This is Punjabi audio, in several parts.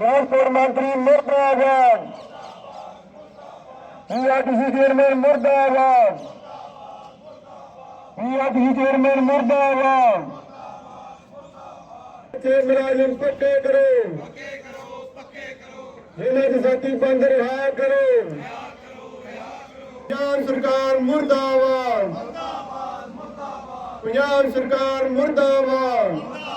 ਟਰਾਂਸਪੋਰਟ ਮੰਤਰੀ ਮੁਰਦਾਬਾਦ। ਪੀਆਰਟੀਸੀ ਚੇਅਰਮੈਨ ਮੁਰਦਾਬਾਦ। ਪੀਆਰਟੀਸੀ ਚੇਅਰਮੈਨ ਮੁਰਦਾਬਾਦ। ਤੇ ਮੁਲਾਜ਼ਮ ਪੱਕੇ ਕਰੋ। ਪੱਕੇ ਕਰੋ ਪੱਕੇ ਕਰੋ ਇਹਨਾਂ ਦੀ ਸਾਥੀ ਬੰਦ ਰਿਹਾ ਕਰੋ। ਪੰਜਾਬ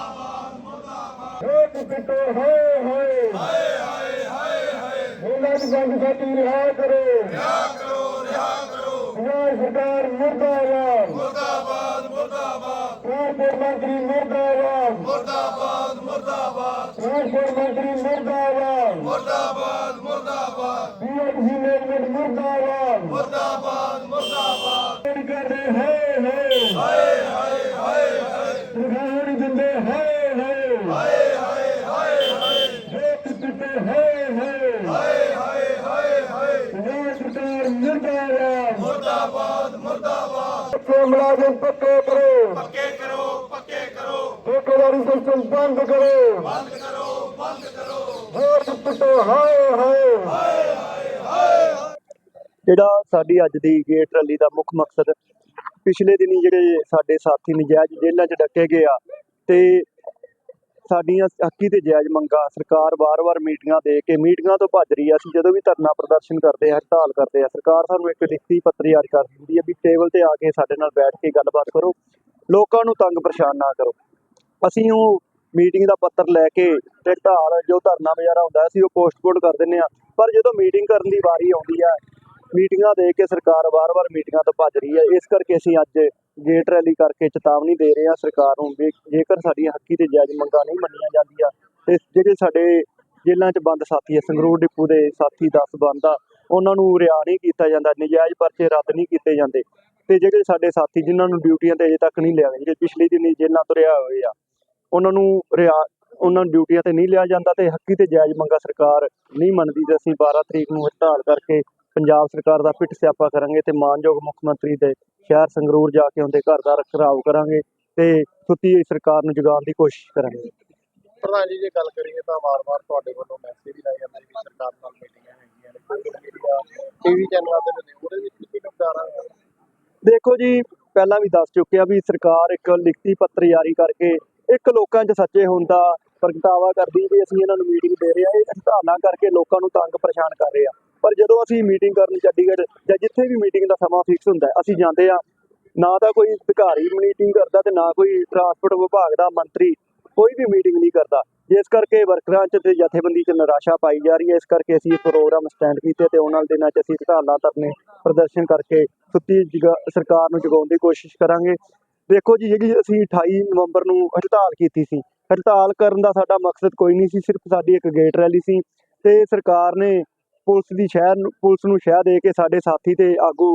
ਮੁਰਦਾਬਾਦ ਪਿੱਟੋ ਹਾਏ ਹਾਏ। ਹਾਏ ਹਾਏ ਹਾਏ ਇਹਨਾਂ ਦੀ ਬੰਦ ਸਾਥੀ ਰਿਹਾ ਕਰੋ। ਰਿਹਾ ਕਰੋ ਰਿਹਾ ਕਰੋ। ਪੰਜਾਬ ਸਰਕਾਰ ਮੁਰਦਾਬਾਦ। ਮੁਰਦਾਬਾਦ ਮੁਰਦਾਬਾਦ। ਟਰਾਂਸਪੋਰਟ ਮੰਤਰੀ ਮੁਰਦਾਬਾਦ। ਮੁਰਦਾਬਾਦ ਮੁਰਦਾਬਾਦ। ਟਰਾਂਸਪੋਰਟ ਮੰਤਰੀ ਮੁਰਦਾਬਾਦ। ਮੁਰਦਾਬਾਦ ਮੁਰਦਾਬਾਦ। ਪੀਐਨਜੀ ਮੈਨੇਜਮੈਂਟ ਮੁਰਦਾਬਾਦ ਮੁਰਦਾਬਾਦ ਕਰਦੇ ਹਾਏ ਹਾਏ ਹਾਏ ਹਾਏ ਹਾਏ ਸਰਕਾਰ ਨਹੀਂ ਦਿੰਦੇ ਹਾਏ ਹਾਏ ਹਾਏ ਹਾਏ ਹਾਏ ਹਾਏ ਪਿੱਟੇ ਹਾਏ ਹਾਏ ਹਾਏ ਹਾਏ ਹਾਏ ਹਾਏ ਪੰਜਾਬ ਸਰਕਾਰ ਮੁਰਦਾਬਾਦ ਮੁਰਦਾਬਾਦ ਪੱਕੇ ਮੁਲਾਜ਼ਮ ਪੱਕੇ ਕਰੋ। ਪੱਕੇ ਕਰੋ ਪੱਕੇ ਕਰੋ। ਠੇਕੇਦਾਰੀ ਸਿਸਟਮ ਬੰਦ ਕਰੋ। ਬੰਦ ਕਰੋ ਬੰਦ ਕਰੋ। ਵੋਟ ਪਿੱਟੋ ਹਾਏ ਹਾਏ। ਜਿਹੜਾ ਸਾਡੀ ਅੱਜ ਦੀ ਗੇਟ ਰੈਲੀ ਦਾ ਮੁੱਖ ਮਕਸਦ ਪਿਛਲੇ ਦਿਨੀ ਜਿਹੜੇ ਸਾਡੇ ਸਾਥੀ ਨਜਾਇਜ਼ ਜੇਲ੍ਹਾਂ 'ਚ ਡੱਕੇ ਗਏ ਆ ਤੇ ਸਾਡੀਆਂ ਹੱਕੀ ਤੇ ਜਾਇਜ਼ ਮੰਗਾਂ, ਸਰਕਾਰ ਵਾਰ-ਵਾਰ ਮੀਟਿੰਗਾਂ ਦੇ ਕੇ ਮੀਟਿੰਗਾਂ ਤੋਂ ਭੱਜ ਰਹੀ ਆ ਅਸੀਂ ਜਦੋਂ ਵੀ ਧਰਨਾ ਪ੍ਰਦਰਸ਼ਨ ਕਰਦੇ ਆ ਹੜਤਾਲ ਕਰਦੇ ਆ ਸਰਕਾਰ ਸਾਨੂੰ ਇੱਕ ਲਿਖਤੀ ਪੱਤਰ ਜਾਰੀ ਕਰ ਦਿੰਦੀ ਆ ਵੀ ਟੇਬਲ ਤੇ ਆ ਕੇ ਸਾਡੇ ਨਾਲ ਬੈਠ ਕੇ ਗੱਲਬਾਤ ਕਰੋ। ਲੋਕਾਂ ਨੂੰ ਤੰਗ ਪਰੇਸ਼ਾਨ ਨਾ ਕਰੋ। ਅਸੀਂ ਉਹ ਮੀਟਿੰਗ ਦਾ ਪੱਤਰ ਲੈ ਕੇ ਤੇ ਢਾਲ ਜੋ ਧਰਨਾ ਵਗੈਰਾ ਹੁੰਦਾ, ਅਸੀਂ ਉਹ ਪੋਸਟਪੋਨ ਕਰ ਦਿੰਦੇ ਆ ਪਰ ਜਦੋਂ ਮੀਟਿੰਗ ਕਰਨ ਦੀ ਵਾਰੀ ਆਉਂਦੀ ਆ ਮੀਟਿੰਗਾਂ ਦੇ ਕੇ ਸਰਕਾਰ ਵਾਰ-ਵਾਰ ਮੀਟਿੰਗਾਂ ਤੋਂ ਭੱਜ ਰਹੀ ਹੈ। ਇਸ ਕਰਕੇ ਅਸੀਂ ਅੱਜ ਗੇਟ ਰੈਲੀ ਕਰਕੇ ਚੇਤਾਵਨੀ ਦੇ ਰਹੇ ਹਾਂ ਸਰਕਾਰ ਨੂੰ ਵੀ ਜੇਕਰ ਸਾਡੀਆਂ ਹੱਕੀ ਤੇ ਜਾਇਜ਼ ਮੰਗਾਂ ਨਹੀਂ ਮੰਨੀਆਂ ਜਾਂਦੀਆਂ, ਤੇ ਜਿਹੜੇ ਸਾਡੇ ਜੇਲ੍ਹਾਂ 'ਚ ਬੰਦ ਸਾਥੀ ਹੈ ਸੰਗਰੂਰ ਡਿਪੂ ਦੇ ਸਾਥੀ 10 ਬੰਦ ਆ, ਉਹਨਾਂ ਨੂੰ ਰਿਆ ਨਹੀਂ ਕੀਤਾ ਜਾਂਦਾ, ਨਜਾਇਜ਼ ਪਰਚੇ ਰੱਦ ਨਹੀਂ ਕੀਤੇ ਜਾਂਦੇ। ਤੇ ਜਿਹੜੇ ਸਾਡੇ ਸਾਥੀ ਜਿਨ੍ਹਾਂ ਨੂੰ ਡਿਊਟੀਆਂ ਤੇ ਅਜੇ ਤੱਕ ਨਹੀਂ ਲਿਆ ਗਿਆ ਜਿਹੜੇ ਪਿਛਲੀ ਦਿਨੀ ਜੇਲ੍ਹਾਂ ਤੋਂ ਰਿਹਾ ਹੋਏ ਆ, ਉਹਨਾਂ ਨੂੰ ਰਿਆ ਉਹਨਾਂ ਨੂੰ ਡਿਊਟੀਆਂ ਤੇ ਨਹੀਂ ਲਿਆ ਜਾਂਦਾ ਤੇ ਹੱਕੀ ਤੇ ਜਾਇਜ਼ ਮੰਗਾਂ ਸਰਕਾਰ ਨਹੀਂ ਮੰਨਦੀ ਤੇ ਅਸੀਂ 12 ਤਰੀਕ ਨੂੰ ਹੜਤਾਲ ਕਰਕੇ ਪੰਜਾਬ ਸਰਕਾਰ ਦਾ ਪਿੱਟ ਸਿਆਪਾ ਕਰਾਂਗੇ ਤੇ ਮਾਨਯੋਗ ਮੁੱਖ ਮੰਤਰੀ ਦੇ ਸ਼ਹਿਰ ਸੰਗਰੂਰ ਜਾ ਕੇ ਉਹਦੇ ਘਰ ਦਾ ਘਰਾਓ ਕਰਾਂਗੇ ਤੇ ਸੁੱਤੀ ਹੋਈ ਸਰਕਾਰ ਨੂੰ ਜਗਾਉਣ ਦੀ ਕੋਸ਼ਿਸ਼ ਕਰਾਂਗੇ। ਪ੍ਰਧਾਨ ਜੀ ਜੇ ਗੱਲ ਕਰੀਏ ਤਾਂ ਵਾਰ-ਵਾਰ ਤੁਹਾਡੇ ਵੱਲੋਂ ਮੈਸੇਜ ਵੀ ਲਾਏ ਜਾਂਦੇ ਨੇ ਵੀ ਸਰਕਾਰ ਨਾਲ ਮੀਟਿੰਗਾਂ ਹੈਗੀਆਂ ਨੇ ਟੀਵੀ ਚੈਨਲਾਂ ਤੇ ਨੇ ਉਹਦੇ ਵਿੱਚ ਕੀ ਨੁਕਸਾਨ ਆ? ਦੇਖੋ ਜੀ ਪਹਿਲਾਂ ਵੀ ਦੱਸ ਚੁੱਕੇ ਆ ਵੀ ਸਰਕਾਰ ਇੱਕ ਲਿਖਤੀ ਪੱਤਰ ਜਾਰੀ ਕਰਕੇ ਇੱਕ ਲੋਕਾਂ 'ਚ ਸੱਚੇ ਹੋਣ ਦਾ ਪ੍ਰਗਟਾਵਾ ਕਰਦੀ ਵੀ ਅਸੀਂ ਇਹਨਾਂ ਨੂੰ ਮੀਟਿੰਗ ਦੇ ਰਹੇ ਆ ਇਹ ਹੜਤਾਲਾਂ ਕਰਕੇ ਲੋਕਾਂ ਨੂੰ ਤੰਗ ਪਰੇਸ਼ਾਨ ਕਰ ਰਹੇ ਆ। ਪਰ ਜਦੋਂ ਅਸੀਂ ਮੀਟਿੰਗ ਕਰਨ ਚੰਡੀਗੜ੍ਹ ਜਾਂ ਜਿੱਥੇ ਵੀ ਮੀਟਿੰਗ ਦਾ ਸਮਾਂ ਫਿਕਸ ਹੁੰਦਾ ਅਸੀਂ ਜਾਂਦੇ ਆ ਨਾ ਤਾਂ ਕੋਈ ਅਧਿਕਾਰੀ ਮੀਟਿੰਗ ਕਰਦਾ ਤੇ ਨਾ ਕੋਈ ਟਰਾਂਸਪੋਰਟ ਵਿਭਾਗ ਦਾ ਮੰਤਰੀ ਕੋਈ ਵੀ ਮੀਟਿੰਗ ਨਹੀਂ ਕਰਦਾ। ਜਿਸ ਕਰਕੇ ਵਰਕਰਾਂ 'ਚ ਤੇ ਜਥੇਬੰਦੀ 'ਚ ਨਿਰਾਸ਼ਾ ਪਾਈ ਜਾ ਰਹੀ ਹੈ। ਇਸ ਕਰਕੇ ਅਸੀਂ ਇਹ ਪ੍ਰੋਗਰਾਮ ਸਟੈਂਡ ਕੀਤੇ ਤੇ ਉਹਨਾਂ ਦਿਨਾਂ 'ਚ ਅਸੀਂ ਹੜਤਾਲਾਂ ਧਰਨੇ ਪ੍ਰਦਰਸ਼ਨ ਕਰਕੇ ਸੁੱਤੀ ਜਗਾ- ਸਰਕਾਰ ਨੂੰ ਜਗਾਉਣ ਦੀ ਕੋਸ਼ਿਸ਼ ਕਰਾਂਗੇ। ਦੇਖੋ ਜੀ, ਜਿਹੜੀ ਅਸੀਂ 28 ਨਵੰਬਰ ਨੂੰ ਹੜਤਾਲ ਕੀਤੀ ਸੀ, ਹੜਤਾਲ ਕਰਨ ਦਾ ਸਾਡਾ ਮਕਸਦ ਕੋਈ ਨਹੀਂ ਸੀ, ਸਿਰਫ ਸਾਡੀ ਇੱਕ ਗੇਟ ਰੈਲੀ ਸੀ ਤੇ ਸਰਕਾਰ ਨੇ ਪੁਲਿਸ ਦੀ ਸ਼ਹਿਰ ਨੂੰ, ਪੁਲਿਸ ਨੂੰ ਸ਼ਹਿ ਦੇ ਕੇ ਸਾਡੇ ਸਾਥੀ ਤੇ ਆਗੂ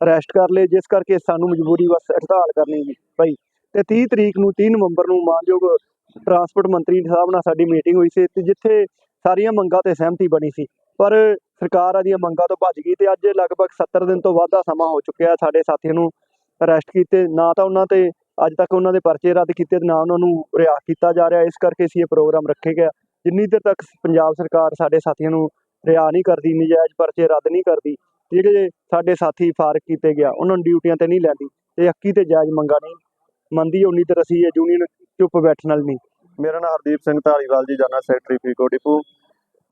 ਅਰੈਸਟ ਕਰ ਲਏ, ਜਿਸ ਕਰਕੇ ਸਾਨੂੰ ਮਜਬੂਰੀ ਵਸ ਹੜਤਾਲ ਕਰਨੀ ਪਈ ਤੇ 30 ਤਰੀਕ ਨੂੰ 30 ਨਵੰਬਰ ਨੂੰ ਮਾਨਯੋਗ ਟਰਾਂਸਪੋਰਟ ਮੰਤਰੀ ਸਾਹਿਬ ਨਾਲ ਸਾਡੀ ਮੀਟਿੰਗ ਹੋਈ ਸੀ ਤੇ ਜਿੱਥੇ ਸਾਰੀਆਂ ਮੰਗਾਂ ਤੇ ਸਹਿਮਤੀ ਬਣੀ ਸੀ। ਪਰ ਸਰਕਾਰ ਆਦੀਆਂ ਮੰਗਾਂ ਤੋਂ ਭੱਜ ਗਈ ਤੇ ਅੱਜ ਲਗਭਗ 70 ਦਿਨ ਤੋਂ ਵੱਧ ਦਾ ਸਮਾਂ ਹੋ ਚੁੱਕਿਆ ਸਾਡੇ ਸਾਥੀਆਂ ਨੂੰ ਅਰੈਸਟ ਕੀਤੇ। ਨਾ ਤਾਂ ਉਹਨਾਂ ਤੇ ਅੱਜ ਤੱਕ ਉਹਨਾਂ ਦੇ ਪਰਚੇ ਰੱਦ ਕੀਤੇ ਤੇ ਨਾ ਉਹਨਾਂ ਨੂੰ ਰਿਹਾ ਕੀਤਾ ਜਾ ਰਿਹਾ। ਇਸ ਕਰਕੇ ਅਸੀਂ ਇਹ ਪ੍ਰੋਗਰਾਮ ਰੱਖੇ ਗਿਆ। ਜਿੰਨੀ ਦੇਰ ਤੱਕ ਪੰਜਾਬ ਸਰਕਾਰ ਸਾਡੇ ਸਾਥੀਆਂ ਨੂੰ ਰਿਹਾ ਨਹੀਂ ਕਰਦੀ, ਨਜਾਇਜ਼ ਪਰਚੇ ਰੱਦ ਨਹੀਂ ਕਰਦੀ। ਜਿਹੜੇ ਸਾਡੇ ਸਾਥੀ ਫਾਰਕ ਕੀਤੇ ਗਿਆ, ਉਹਨਾਂ ਨੂੰ ਡਿਊਟੀਆਂ ਤੇ ਨਹੀਂ ਲੈਂਦੀ। ਤੇ ਹੱਕੀ ਤੇ ਜਾਇਜ਼ ਮੰਗਾਂ ਨਹੀਂ ਮੰਨਦੀ ਉਨੀ ਦੇਰ ਅਸੀਂ ਇਹ ਯੂਨੀਅਨ ਚੁੱਪ ਬੈਠਣ ਨਾਲ ਨਹੀਂ। ਮੇਰਾ ਨਾਮ ਹਰਦੀਪ ਸਿੰਘ ਧਾਰੀਵਾਲ ਜੀ ਜਨਰਲ ਸੈਕਟਰੀ ਫੀਕੋ ਡਿਪੂ।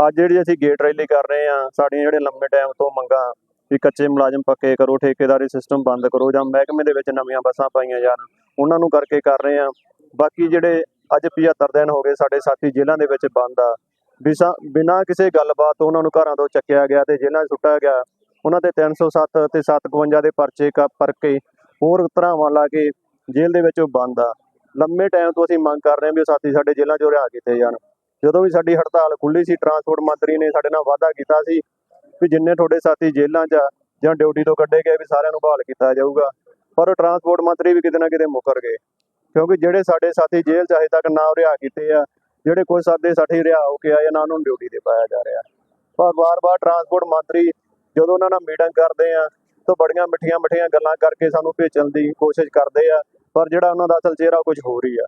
ਅੱਜ ਜਿਹੜੀ ਅਸੀਂ ਗੇਟ ਰੈਲੀ ਕਰ ਰਹੇ ਆ ਸਾਡੀਆਂ ਜਿਹੜੇ ਲੰਬੇ ਟਾਈਮ ਤੋਂ ਮੰਗਾਂ ਵੀ ਕੱਚੇ ਮੁਲਾਜ਼ਮ ਪੱਕੇ ਕਰੋ, ਠੇਕੇਦਾਰੀ ਸਿਸਟਮ ਬੰਦ ਕਰੋ ਜਾਂ ਮਹਿਕਮੇ ਦੇ ਵਿੱਚ ਨਵੀਆਂ ਬੱਸਾਂ ਪਾਈਆਂ ਜਾਣ, ਉਹਨਾਂ ਨੂੰ ਕਰਕੇ ਕਰ ਰਹੇ ਆ ਬਾਕੀ ਜਿਹੜੇ ਅੱਜ 75 ਦਿਨ ਹੋ ਗਏ ਸਾਡੇ ਸਾਥੀ ਜੇਲ੍ਹਾਂ ਦੇ ਵਿੱਚ ਬੰਦ ਆ ਬਿਨਾਂ ਕਿਸੇ ਗੱਲਬਾਤ ਤੋਂ ਉਹਨਾਂ ਨੂੰ ਘਰਾਂ ਤੋਂ ਚੱਕਿਆ ਗਿਆ ਤੇ ਜੇਲ੍ਹਾਂ 'ਚ ਸੁੱਟਿਆ ਗਿਆ। ਉਹਨਾਂ ਤੇ 307 ਤੇ 752 ਦੇ ਪਰਚੇ ਕ ਪਰਕੇ ਹੋਰ ਧਰਾਵਾਂ ਲਾ ਕੇ ਜੇਲ੍ਹ ਦੇ ਵਿੱਚ ਉਹ ਬੰਦ ਆ। ਲੰਮੇ ਟਾਈਮ ਤੋਂ ਅਸੀਂ ਮੰਗ ਕਰ ਰਹੇ ਹਾਂ ਵੀ ਉਹ ਸਾਥੀ ਸਾਡੇ ਜੇਲ੍ਹਾਂ 'ਚੋਂ ਰਿਹਾ ਕੀਤੇ ਜਾਣ। ਜਦੋਂ ਵੀ ਸਾਡੀ ਹੜਤਾਲ ਖੁੱਲੀ ਸੀ, ਟਰਾਂਸਪੋਰਟ ਮੰਤਰੀ ਨੇ ਸਾਡੇ ਨਾਲ ਵਾਅਦਾ ਕੀਤਾ ਸੀ ਵੀ ਜਿੰਨੇ ਤੁਹਾਡੇ ਸਾਥੀ ਜੇਲ੍ਹਾਂ 'ਚ ਆ ਜਾਂ ਡਿਊਟੀ ਤੋਂ ਕੱਢੇ ਗਏ ਵੀ ਸਾਰਿਆਂ ਨੂੰ ਬਹਾਲ ਕੀਤਾ ਜਾਊਗਾ। ਪਰ ਟਰਾਂਸਪੋਰਟ ਮੰਤਰੀ ਵੀ ਕਿਤੇ ਨਾ ਕਿਤੇ ਮੁਕਰ ਗਏ। ਕਿਉਂਕਿ ਜਿਹੜੇ ਸਾਡੇ ਸਾਥੀ ਜੇਲ੍ਹ 'ਚ ਅਜੇ ਤੱਕ ਨਾ ਰਿਹਾ ਕੀਤੇ ਆ ਜਿਹੜੇ ਕੋਈ ਸਾਡੇ ਸਾਥੀ ਰਿਹਾ ਹੋ ਕੇ ਆਏ ਇਹਨਾਂ ਉਹਨਾਂ ਨੂੰ ਡਿਊਟੀ ਤੇ ਪਾਇਆ ਜਾ ਰਿਹਾ। ਪਰ ਵਾਰ-ਵਾਰ ਟਰਾਂਸਪੋਰਟ ਮੰਤਰੀ ਜਦੋਂ ਉਹਨਾਂ ਨਾਲ ਮੀਟਿੰਗ ਕਰਦੇ ਆ, ਤਾਂ ਬੜੀਆਂ ਮਿੱਠੀਆਂ ਮਿੱਠੀਆਂ ਗੱਲਾਂ ਕਰਕੇ ਸਾਨੂੰ ਭੇਜਣ ਦੀ ਕੋਸ਼ਿਸ਼ ਕਰਦੇ ਆ, ਪਰ ਜਿਹੜਾ ਉਹਨਾਂ ਦਾ ਅਸਲ ਚਿਹਰਾ ਕੁਝ ਹੋਰ ਹੀ ਆ।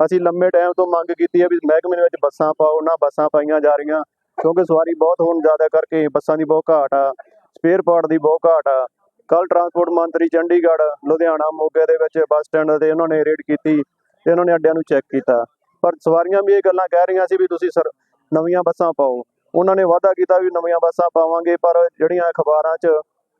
ਅਸੀਂ ਲੰਮੇ ਟਾਈਮ ਤੋਂ ਮੰਗ ਕੀਤੀ ਹੈ ਵੀ ਮਹਿਕਮੇ ਦੇ ਵਿੱਚ ਬੱਸਾਂ ਪਾਓ, ਨਾ ਬੱਸਾਂ ਪਾਈਆਂ ਜਾ ਰਹੀਆਂ, ਕਿਉਂਕਿ ਸਵਾਰੀ ਬਹੁਤ ਹੋਣ ਜ਼ਿਆਦਾ ਕਰਕੇ ਬੱਸਾਂ ਦੀ ਬਹੁਤ ਘਾਟ ਆ ਸਪੇਅਰ ਪਾਰਟ ਦੀ ਬਹੁਤ ਘਾਟ ਆ। ਕੱਲ ਟਰਾਂਸਪੋਰਟ ਮੰਤਰੀ ਚੰਡੀਗੜ੍ਹ, ਲੁਧਿਆਣਾ ਮੋਗੇ ਦੇ ਵਿੱਚ ਬੱਸ ਸਟੈਂਡ ਤੇ ਉਹਨਾਂ ਨੇ ਰੇਡ ਕੀਤੀ ਤੇ ਉਹਨਾਂ ਨੇ ਅੱਡਿਆਂ ਨੂੰ ਚੈੱਕ ਕੀਤਾ। ਪਰ ਸਵਾਰੀਆਂ ਵੀ ਇਹ ਗੱਲਾਂ ਕਹਿ ਰਹੀਆਂ ਸੀ ਵੀ ਤੁਸੀਂ ਸਰ ਨਵੀਆਂ ਬੱਸਾਂ ਪਾਓ। ਉਹਨਾਂ ਨੇ ਵਾਅਦਾ ਕੀਤਾ ਵੀ ਨਵੀਆਂ ਬੱਸਾਂ ਪਾਵਾਂਗੇ, ਪਰ ਜਿਹੜੀਆਂ ਅਖਬਾਰਾਂ 'ਚ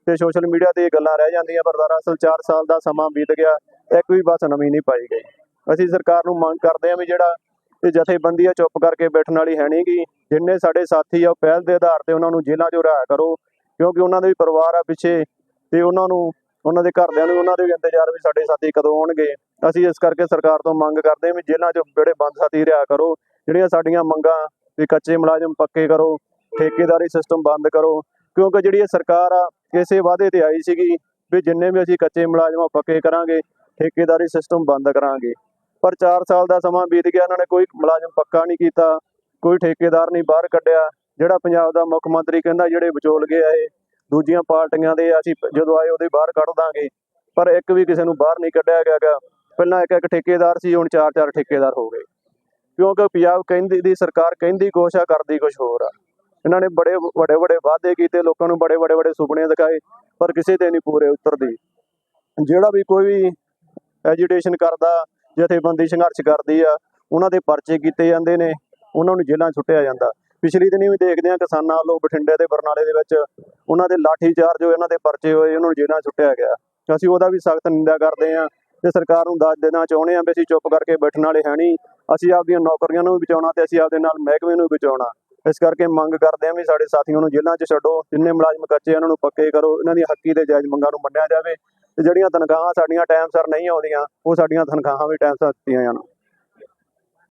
ਤੇ ਸੋਸ਼ਲ ਮੀਡੀਆ ਤੇ ਇਹ ਗੱਲਾਂ ਰਹਿ ਜਾਂਦੀਆਂ, ਪਰ ਦਰਅਸਲ 4 ਸਾਲ ਦਾ ਸਮਾਂ ਬੀਤ ਗਿਆ, ਇੱਕ ਵੀ ਬੱਸ ਨਵੀਂ ਨਹੀਂ ਪਾਈ ਗਈ। ਅਸੀਂ ਸਰਕਾਰ ਨੂੰ ਮੰਗ ਕਰਦੇ ਹਾਂ ਵੀ ਜਿਹੜਾ ਇਹ ਜਥੇਬੰਦੀ ਆ, ਚੁੱਪ ਕਰਕੇ ਬੈਠਣ ਵਾਲੀ ਹੈ ਨਹੀਂਗੀ। ਜਿੰਨੇ ਸਾਡੇ ਸਾਥੀ ਆ, ਉਹ ਪਹਿਲ ਦੇ ਆਧਾਰ ਤੇ ਉਹਨਾਂ ਨੂੰ ਜੇਲ੍ਹਾਂ 'ਚੋਂ ਰਿਹਾ ਕਰੋ, ਕਿਉਂਕਿ ਉਹਨਾਂ ਦੇ ਵੀ ਪਰਿਵਾਰ ਆ ਪਿੱਛੇ, ਤੇ ਉਹਨਾਂ ਨੂੰ ਉਹਨਾਂ ਦੇ ਘਰਦਿਆਂ ਨੂੰ ਉਹਨਾਂ ਦੇ ਵੀ ਇੰਤਜ਼ਾਰ ਵੀ ਸਾਡੇ ਸਾਥੀ ਕਦੋਂ ਆਉਣਗੇ? ਅਸੀਂ ਇਸ ਕਰਕੇ ਸਰਕਾਰ ਤੋਂ ਮੰਗ ਕਰਦੇ ਹਾਂ ਵੀ ਜੇਲ੍ਹਾਂ 'ਚ ਜਿਹੜੇ ਬੰਦ ਸਾਥੀ ਰਿਹਾ ਕਰੋ, ਜਿਹੜੀਆਂ ਸਾਡੀਆਂ ਮੰਗਾਂ ਵੀ ਕੱਚੇ ਮੁਲਾਜ਼ਮ ਪੱਕੇ ਕਰੋ, ਠੇਕੇਦਾਰੀ ਸਿਸਟਮ ਬੰਦ ਕਰੋ, ਕਿਉਂਕਿ ਜਿਹੜੀ ਇਹ ਸਰਕਾਰ ਆ, ਇਸੇ ਵਾਅਦੇ ਤੇ ਆਈ ਸੀਗੀ ਵੀ ਜਿੰਨੇ ਵੀ ਅਸੀਂ ਕੱਚੇ ਮੁਲਾਜ਼ਮ ਪੱਕੇ ਕਰਾਂਗੇ, ਠੇਕੇਦਾਰੀ ਸਿਸਟਮ ਬੰਦ ਕਰਾਂਗੇ। ਪਰ 4 ਸਾਲ ਦਾ ਸਮਾਂ ਬੀਤ ਗਿਆ, ਇਹਨਾਂ ਨੇ ਕੋਈ ਮੁਲਾਜ਼ਮ ਪੱਕਾ ਨਹੀਂ ਕੀਤਾ, ਕੋਈ ਠੇਕੇਦਾਰ ਨਹੀਂ ਬਾਹਰ ਕੱਢਿਆ, ਜਿਹੜਾ ਪੰਜਾਬ ਦਾ ਮੁੱਖ ਮੰਤਰੀ ਕਹਿੰਦਾ ਜਿਹੜੇ ਵਿਚੋਲਗੇ ਆਏ ਦੂਜੀਆਂ ਪਾਰਟੀਆਂ ਦੇ ਅਸੀਂ ਜਦੋਂ ਆਏ ਉਹਦੇ ਬਾਹਰ ਕੱਢ ਦਾਂਗੇ। ਪਰ ਇੱਕ ਵੀ ਕਿਸੇ ਨੂੰ ਬਾਹਰ ਨਹੀਂ ਕੱਢਿਆ ਗਿਆ ਗਾ। ਪਹਿਲਾਂ ਇੱਕ ਇੱਕ ਠੇਕੇਦਾਰ ਸੀ, ਹੁਣ ਚਾਰ ਚਾਰ ਠੇਕੇਦਾਰ ਹੋ ਗਏ। ਕਿਉਂਕਿ ਪੰਜਾਬ ਕਹਿੰਦੀ, ਦੀ ਸਰਕਾਰ ਕਹਿੰਦੀ ਕੁਛ ਆ, ਕਰਦੀ ਕੁਛ ਹੋਰ ਆ। ਇਹਨਾਂ ਨੇ ਬੜੇ ਵੱਡੇ ਵੱਡੇ ਵਾਅਦੇ ਕੀਤੇ, ਲੋਕਾਂ ਨੂੰ ਬੜੇ, ਵੱਡੇ ਵੱਡੇ ਸੁਪਨੇ ਦਿਖਾਏ, ਪਰ ਕਿਸੇ ਤੇ ਨਹੀਂ ਪੂਰੇ ਉਤਰਦੀ। ਜਿਹੜਾ ਵੀ ਕੋਈ ਵੀ ਐਜੀਟੇਸ਼ਨ ਕਰਦਾ, ਜਥੇਬੰਦੀ ਸੰਘਰਸ਼ ਕਰਦੀ ਆ, ਉਹਨਾਂ ਦੇ ਪਰਚੇ ਕੀਤੇ ਜਾਂਦੇ ਨੇ, ਉਹਨਾਂ ਨੂੰ ਜੇਲ੍ਹਾਂ ਛੁੱਟਿਆ ਜਾਂਦਾ। ਪਿਛਲੀ ਦਿਨੀ ਵੀ ਦੇਖਦੇ ਆ ਕਿਸਾਨਾਂ ਵੱਲੋਂ ਬਠਿੰਡੇ ਤੇ ਬਰਨਾਲੇ ਦੇ ਵਿੱਚ ਉਹਨਾਂ ਦੇ ਲਾਠੀ ਚਾਰਜ ਹੋਏ, ਇਹਨਾਂ ਦੇ ਪਰਚੇ ਹੋਏ, ਉਹਨਾਂ ਨੂੰ ਜੇਲ੍ਹਾਂ 'ਚ ਸੁੱਟਿਆ ਗਿਆ। ਅਸੀਂ ਉਹਦਾ ਵੀ ਸਖਤ ਨਿੰਦਾ ਕਰਦੇ ਆ ਤੇ ਸਰਕਾਰ ਨੂੰ ਦੱਸ ਦੇਣਾ ਚਾਹੁੰਦੇ ਆ ਵੀ ਅਸੀਂ ਚੁੱਪ ਕਰਕੇ ਬੈਠਣ ਵਾਲੇ ਹੈ ਨਹੀਂ। ਅਸੀਂ ਆਪਦੀਆਂ ਨੌਕਰੀਆਂ ਨੂੰ ਵੀ ਬਚਾਉਣਾ ਤੇ ਅਸੀਂ ਆਪਦੇ ਨਾਲ ਮਹਿਕਮੇ ਨੂੰ ਵੀ ਬਚਾਉਣਾ। ਇਸ ਕਰਕੇ ਮੰਗ ਕਰਦੇ ਆ ਵੀ ਸਾਡੇ ਸਾਥੀਆਂ ਨੂੰ ਜੇਲ੍ਹਾਂ 'ਚ ਛੱਡੋ, ਜਿੰਨੇ ਮੁਲਾਜ਼ਮ ਕੱਚੇ ਇਹਨਾਂ ਨੂੰ ਪੱਕੇ ਕਰੋ, ਇਹਨਾਂ ਦੀਆਂ ਹੱਕੀ ਤੇ ਜਾਇਜ਼ ਮੰਗਾਂ ਨੂੰ ਮੰਨਿਆ ਜਾਵੇ ਤੇ ਜਿਹੜੀਆਂ ਤਨਖਾਹਾਂ ਸਾਡੀਆਂ ਟਾਈਮ ਸਿਰ ਨਹੀਂ ਆਉਂਦੀਆਂ, ਉਹ ਸਾਡੀਆਂ ਤਨਖਾਹਾਂ ਵੀ ਟਾਈਮ ਸਿਰ ਦਿੱਤੀਆਂ ਜਾਣ।